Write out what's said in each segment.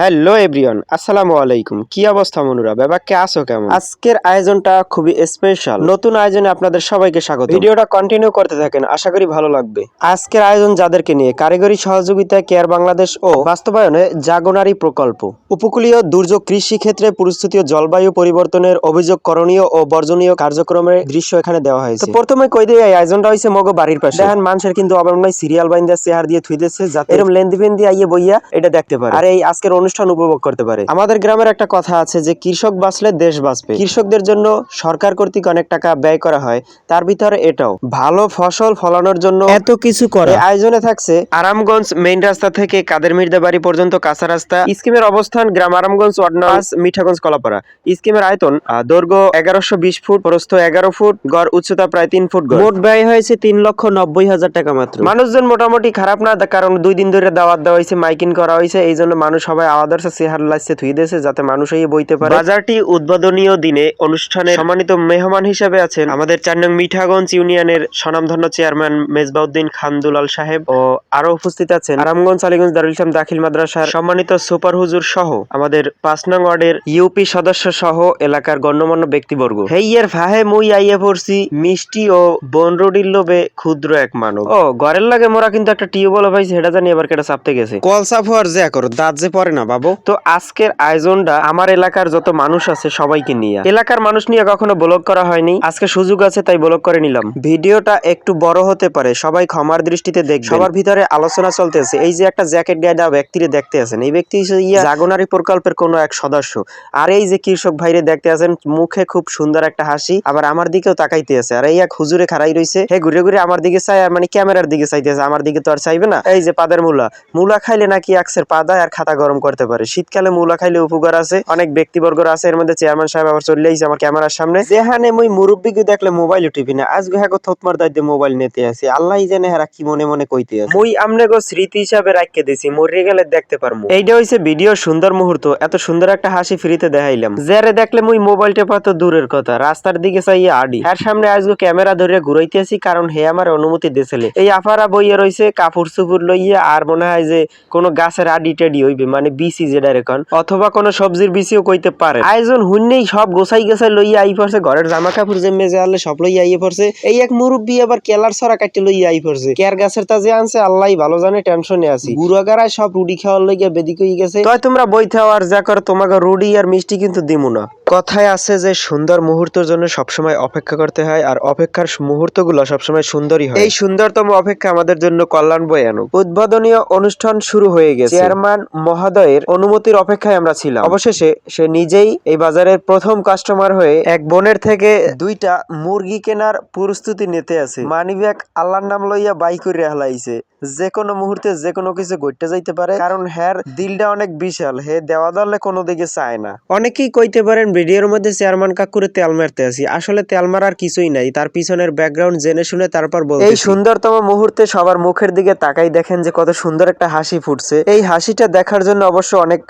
Hello everyone আসসালামু আলাইকুম। কি অবস্থা মনুরা? ব্যাপারকে আসো কেমন? আজকের আয়োজনটা খুবই স্পেশাল নতুন আয়োজনে আপনাদের সবাইকে স্বাগত। ভিডিওটা কন্টিনিউ করতে থাকেন আশা করি ভালো লাগবে। আজকের আয়োজন যাদেরকে নিয়ে কারিগরি সহযোগিতা কেয়ার বাংলাদেশ ও বাস্তবায়নে জাগনারি প্রকল্প। উপকূলীয় দুর্যোগ কৃষি ক্ষেত্রে পরিস্থিতি ও জলবায়ু পরিবর্তনের অভিযোগ করণীয় ও বর্জনীয় কার্যক্রমের দৃশ্য এখানে দেওয়া হয়েছে। প্রথমে কই দিয়ে এই আয়োজনটা হইছে মগো বাড়ির পাশে? দেখেন মানুষের কিন্তু অবনয় সিরিয়াল বাইন্দা চেহার দিয়ে থুই দিচ্ছে যাতে এরকম লেন্দি ফেন্দি আইয়ে বইয়া এটা দেখতে পারে। আর এই আজকের অনুষ্ঠান উপভোগ করতে পারে। আমাদের গ্রামের একটা কথা আছে যে কৃষক বাঁচলে দেশ বাঁচবে। কৃষকদের জন্য সরকার কর্তৃক অনেক টাকা ব্যয় করা হয় তার ভিতরে এটাও। ভালো ফসল ফলানোর জন্য এত কিছু করে। আয়োজনে থাকছে আরামগঞ্জ মেইন রাস্তা থেকে কাদের মির্দা বাড়ি পর্যন্ত কাঁচা রাস্তা। স্কিমের অবস্থান গ্রাম আরামগঞ্জ ওয়ার্ড মিঠাগঞ্জ কলাপাড়া। স্কিমের আয়তন দৈর্ঘ্য এগারোশো বিশ ফুট প্রস্থ এগারো ফুট গড় উচ্চতা প্রায় তিন ফুট। মোট ব্যয় হয়েছে তিন লক্ষ নব্বই হাজার টাকা মাত্র। মানুষজন মোটামুটি খারাপ না কারণ দুই দিন ধরে দাওয়াত দেওয়া হয়েছে মাইকিং করা হয়েছে এই জন্য মানুষ সবাই আওয়াদার চেহার লাইসে থুই দিয়েছে যাতে মানুষ এই বইতে পারে। বাজারটি উদ্বোধনীয় দিনে অনুষ্ঠানে সম্মানিত মেহমান হিসেবে আছেন আমাদের চার নং মিঠাগঞ্জ ইউনিয়নের স্বনামধন্য চেয়ারম্যান মেজবাউদ্দিন খান দুলাল সাহেব ও আরও উপস্থিত আছেন আরামগঞ্জ আলীগঞ্জ দারুল ইসলাম দাখিল মাদ্রাসার সম্মানিত সুপার হুজুর সহ আমাদের পাঁচ নং ওয়ার্ডের ইউপি সদস্য সহ এলাকার গণ্যমান্য ব্যক্তিবর্গ। হেইয়ের ফাহে মুই আইয়ে পড়ছি মিষ্টি ও বনরুডির লোভে ক্ষুদ্র এক মানব। ও ঘরের লাগে মোরা কিন্তু একটা টিউবওয়েল পাইছি সেটা জানি এবার কেটে চাপতে গেছে। কল সাফ হওয়ার যে করো দাঁত যে পড়ে না। বাবু? তো আজকের আয়োজনটা আমার এলাকার যত মানুষ আছে সবাইকে নিয়ে। এলাকার মানুষ নিয়ে কখনো ব্লগ করা হয়নি? আজকে সুযোগ আছে তাই ব্লগ করে নিলাম। ভিডিওটা একটু বড় হতে পারে সবাই ক্ষমার দৃষ্টিতে দেখবে সবার ভিতরে আলোচনা চলতেছে। এই যে একটা জ্যাকেট গায়ে ব্যক্তিরে দেখতে আছেন। এই ব্যক্তি ইয়া জাগনারি প্রকল্পের কোনো এক সদস্য। আর এই যে কৃষক ভাইরে দেখতে আছেন মুখে খুব সুন্দর একটা হাসি আবার আমার দিকেও তাকাইতে আছে। আর এই এক হুজুরে খাড়াই রইছে। হে ঘুরে ঘুরে আমার দিকে চাই মানে ক্যামেরার দিকে চাইতেছে আমার দিকে তো আর চাইবে না। এই যে পাদের মূলা। মূলা খাইলে নাকি একসের পাদায় আর খাতা গরম করতে পারে। শীতকালে মূলা খাইলে উপকার আছে, অনেক ব্যক্তিবর্গর আছে, এর মধ্যে চেয়ারম্যান সাহেব আবার চলে আইছে আমার ক্যামেরার সামনে। যেখানে মুই মুরব্বীকে দেখলে মোবাইল টিপি না আজকে হ্যাঁ থতমার দায়িত্বে মোবাইল নিতে আসি আল্লাহ জানে হেরা কি মনে মনে কইতে আছে। মুই আমনে গো স্মৃতি হিসাবে রাখকে দিছি মরে গেলে দেখতে পারমু। এইটা হইছে ভিডিও সুন্দর মুহূর্ত, এত সুন্দর একটা হাসি ফ্রিতে দেখাইলাম। যারে দেখলে মুই মোবাইল টেপা দূরের কথা, রাস্তার দিকে চাইয়া আডি। এর সামনে আজকে ক্যামেরা ধরে ঘুরাইতে আসি, কারণ হে আমার অনুমতি দিয়েছিলে। এই আফারা বইয়ে রইছে কাপড় চুপুর লইয়া, আর মনে হয় যে কোনো গাছের আডি টেডি হইবে মানে বিসি যেটা এখন, অথবা কোনো সবজির বিসিও কইতে পারে। আয়োজন হুন্নেই সব গোসাই গেছাই লইয়া আই পড়ছে, ঘরের জামা কাপড় যে মেজে আনলে সব লইয়া আইয়ে পড়ছে। এই এক মুরব্বী আবার কেলার ছড়া কাটতে লইয়া আই পড়ছে। কেয়ার গাছের তা যে আনছে, আল্লাহ ভালো জানে, টেনশনে আছি। বুড়াগারায় সব রুডি খাওয়ার লইয়া বেদিক হয়ে গেছে। তাই তোমরা বইতে আর যা করো তোমাকে রুডি আর মিষ্টি কিন্তু দিমু না। কথায় আছে যে সুন্দর মুহূর্তের জন্য সবসময় অপেক্ষা করতে হয় আর অপেক্ষার মুহূর্তগুলো সবসময় সুন্দরই হয়। এই সুন্দরতম অপেক্ষা আমাদের জন্য কল্যাণ বয়ে আনুক। উদ্বোধনীয় অনুষ্ঠান শুরু হয়ে গেছে। চেয়ারম্যান মহোদয়ের অনুমতির অপেক্ষায় আমরা ছিলাম। অবশেষে সে নিজেই এই বাজারের প্রথম কাস্টমার হয়ে এক বোনের থেকে দুইটা মুরগি কেনার প্রস্তুতি নিতে আছে। মানিব্যাগ আল্লাহর নাম লইয়া বাই করে হালাইছে। যে কোনো মুহূর্তে যে কোনো কিছু ঘটতে যাইতে পারে। কারণ হ্যার দিলটা অনেক বিশাল। হে দেওয়া দলে কোনো দিকে চায় না। অনেকেই কইতে পারেন ভিডিওর মধ্যে চেয়ারম্যান কাকুরে তেল মারতে আছি। আসলে তেল মারার কিছুই নাই তার পিছনের ব্যাকগ্রাউন্ড জেনে শুনে তারপর বলতে এই সুন্দরতম মুহূর্তে সবার মুখের দিকে তাকাই দেখেন যে কত সুন্দর একটা হাসি ফুটছে। এই হাসিটা দেখার জন্য অবশ্য অনেক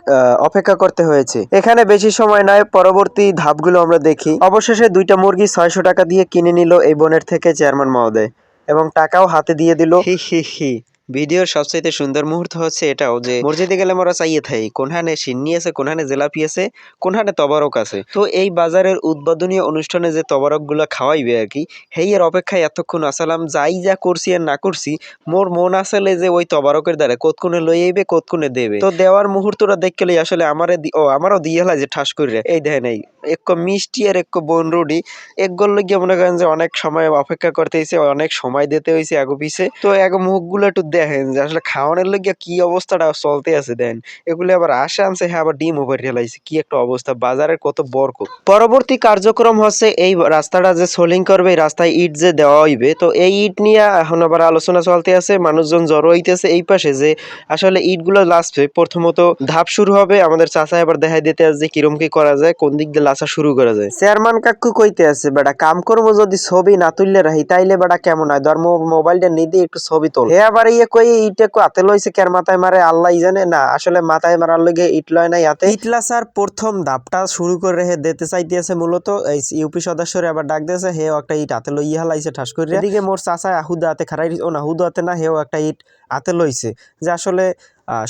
অপেক্ষা করতে হয়েছে। এখানে বেশি সময় নয় পরবর্তী ধাপগুলো আমরা দেখি। অবশেষে দুইটা মুরগি ছয়শো টাকা দিয়ে কিনে নিল এই বোনের থেকে চেয়ারম্যান মহোদয় এবং টাকাও হাতে দিয়ে দিল। হি হি হি। ভিডিওর সবচাইতে সুন্দর মুহূর্ত হচ্ছে এটাও যে মসজিদে গেলে মোরা চাইয়ে থাই কোনখানে সিন্নি আছে কোনখানে জেলাপি আছে, কোনখানে তবারক আছে। তো এই বাজারের উদ্বোধনীয় অনুষ্ঠানে যে তবারকগুলা খাওয়াইবে আর কি হেই এর অপেক্ষায় এতক্ষণ আসালাম, যাই যা করছি আর না করছি, মোর মন আসলে যে ওই তবারকের দ্বারা কতক্ষণে লই আইবে কতক্ষণে দেবে। তো দেওয়ার মুহূর্তটা দেখলে আসলে আমারে ও, আমারও দিয়ে যে ঠাস করে এই দেখেন এই এক মিষ্টি আর এক বন রুডি এক গোল গিয়ে মনে করেন যে অনেক সময় অপেক্ষা করতে হয়েছে অনেক সময় দিতে হয়েছে আগো পিছে তো এক মুখগুলো একটু দেখেন যে আসলে খাওয়ানোর লগে কি অবস্থাটা চলতে আছে দেন। এগুলো আবার আসে আনছে হ্যাঁ আবার ডিম ওভার ঢেলাইছে কি একটা অবস্থা, বাজারের কত বরক পরবর্তী কার্যক্রম হচ্ছে এই রাস্তাটা যে সোলিং করবে, এই রাস্তায় ইট যে দেওয়া হইবে। তো এই ইট নিয়ে এখন আবার আলোচনা চলতে আছে, মানুষজন জড়ো হইতেছে এই পাশে যে আসলে ইট ইটগুলো লাস্টে প্রথমত ধাপ শুরু হবে। আমাদের চাচা আবার দেখাই দিতে যে কিরম কি করা যায়, কোন দিক দিয়ে লাসা শুরু করা যায়। চেয়ারম্যান কাকু কইতে আছে বেটা কাম করব যদি ছবি না তুললে রাহি তাইলে বেটা কেমন হয়? ধর মোবাইলটা নিয়ে দিয়ে একটু ছবি তোল। হে আবার ইয়ে কই ইটে কো হাতে লইছে কের মাথায় মারে? আল্লাহ জানে। না আসলে মাথায় মারার লগে ইট লয় না ইয়াতে ইটলা স্যার প্রথম ধাপটা শুরু করে হে দিতে চাইতেছে মূলত এই ইউপি সদস্যরে আবার ডাক দিয়েছে হেও একটা ইট হাতে লইয়া হালাইছে ঠাস করে এদিকে মোর চাচা হুদা হাতে খারাই ও না হুদা হাতে না হেও একটা ইট হাতে লইছে। যে আসলে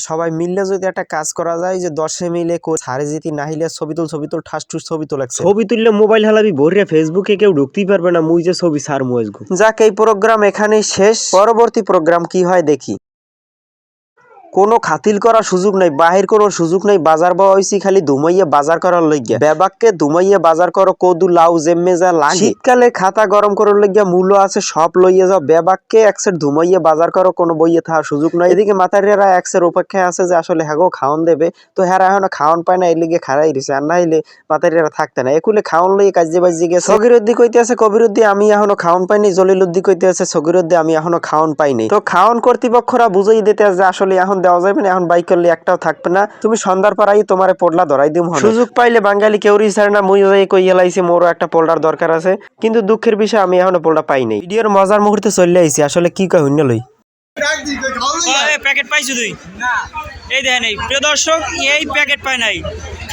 সবাই মিললে যদি একটা কাজ করা যায় যে দশে মিলে সারে যেতে না হইলে ছবি তুল ছবি তুল ঠাস ঠুস ছবি তোলা ছবি তুললে মোবাইল হালাবি ভরে ফেসবুকে কেউ ঢুকতেই পারবে না মুই যে ছবি সার মুয়েসগু যাক এই প্রোগ্রাম এখানেই শেষ। পরবর্তী প্রোগ্রাম কি হয় দেখি। কোনো খাতিল করার সুযোগ নাই, বাহির করার সুযোগ নাই, বাজার বাবা হইছি খালি ধুমাইয়া বাজার করার লইগিয়া বেবাককে ধুমাইয়া বাজার করো, কদু, লাউ, জেম্মে যা লাগে। শীতকালে খাতা গরম করার লইগিয়া মূল্য আছে, সব লইয়া যাও। বেবাককে একসের ধুমাইয়া বাজার করো, কোনো বইয়ে থাকার সুযোগ নাই। এদিকে মাতারিয়ারা একসের অপেক্ষায় আছে যে আসলে হ্যাগো খাওয়ান দেবে। তো হ্যাঁ এখনও খাওয়ান পায় না, এর লিগে খারাই দিছে। আর না হইলে মাতারিয়ারা থাকতে না। একুলে খাওয়ান লইয়ে কাজে বাজে গেছে। সগিরুদ্দি কইতে আছে, কবিরুদ্দি, আমি এখনও খাওয়ান পাইনি। জলিলুদ্দি কইতে আছে, সগিরুদ্দি, আমি এখনও খাওয়ান পাইনি। তো খাওয়ান কর্তৃপক্ষরা বুঝাই দিতে আছে যে আসলে এখন দেওয়া যাবে না এখন বাইক করলে একটাও থাকবে না। তুমি সন্ধ্যার পরাই তোমারে পড়লা ধরাই দিম সুযোগ পাইলে বাঙালি কেউ রিসার না মুই যাই কই লাইছি মোরও একটা পোল্ডার দরকার আছে। কিন্তু দুঃখের বিষয় আমি এখনও পোল্ডার পাই নাই। ভিডিওর মজার মুহূর্তে চলে আইছি আসলে কি কই হইন লই। প্যাকেট পাইছো তুই? এই দেখেন এই প্রিয় দর্শক এই প্যাকেট পায় নাই।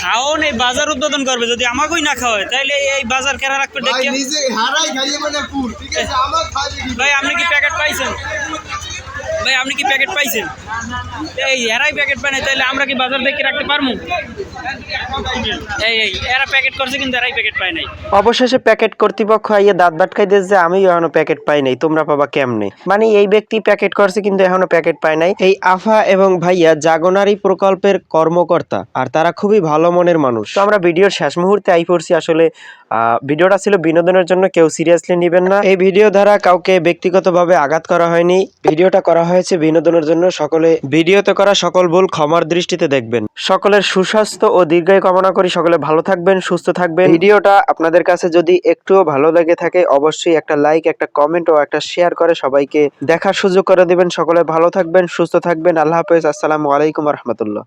খাওন এই বাজার উদ্বোধন করবে যদি আমাকেই না খাওয়ায় তাহলে এই বাজার কেনা রাখবে মানে ভাই আপনি কি প্যাকেট পাইছেন? ভাই, আপনি কি প্যাকেট পাইছেন? এই, এরাই প্যাকেট পায় নাই তাহলে আমরা কি বাজার দেখে রাখতে পারব এই এরা প্যাকেট করছে, কিন্তু এরাই প্যাকেট পায় নাই। অবশেষে প্যাকেট কর্তৃপক্ষ আইয়ে দাঁত বাটকাই দিয়েছে যে আমি এখনও প্যাকেট পাই নাই, তোমরা পাবা কেমনে? মানে এই ব্যক্তি প্যাকেট করছে, কিন্তু এখনও প্যাকেট পায় নাই। এই আফা এবং ভাইয়া জাগনারি প্রকল্পের কর্মকর্তা, আর তারা খুবই ভালো মনের মানুষ। তো আমরা ভিডিওর শেষ মুহূর্তে আই পড়ছি, আসলে ভিডিওটা ছিল বিনোদনের জন্য, কেউ সিরিয়াসলি নেবেন না। এই ভিডিও দ্বারা কাউকে ব্যক্তিগতভাবে আঘাত করা হয়নি, ভিডিওটা করা হয়েছে বিনোদনের জন্য, সকলে ভিডিওতে করা সকল ভুল ক্ষমার দৃষ্টিতে দেখবেন। সকলের সুস্বাস্থ্য ও দীর্ঘায় কামনা করি, সকলে ভালো থাকবেন, সুস্থ থাকবেন। ভিডিওটা আপনাদের কাছে যদি একটুও ভালো লাগে থাকে, অবশ্যই একটা লাইক, একটা কমেন্ট ও একটা শেয়ার করে সবাইকে দেখার সুযোগ করে দিবেন। সকলে ভালো থাকবেন, সুস্থ থাকবেন। আল্লাহ হাফেজ। আসসালামু আলাইকুম রহমতুল্লাহ।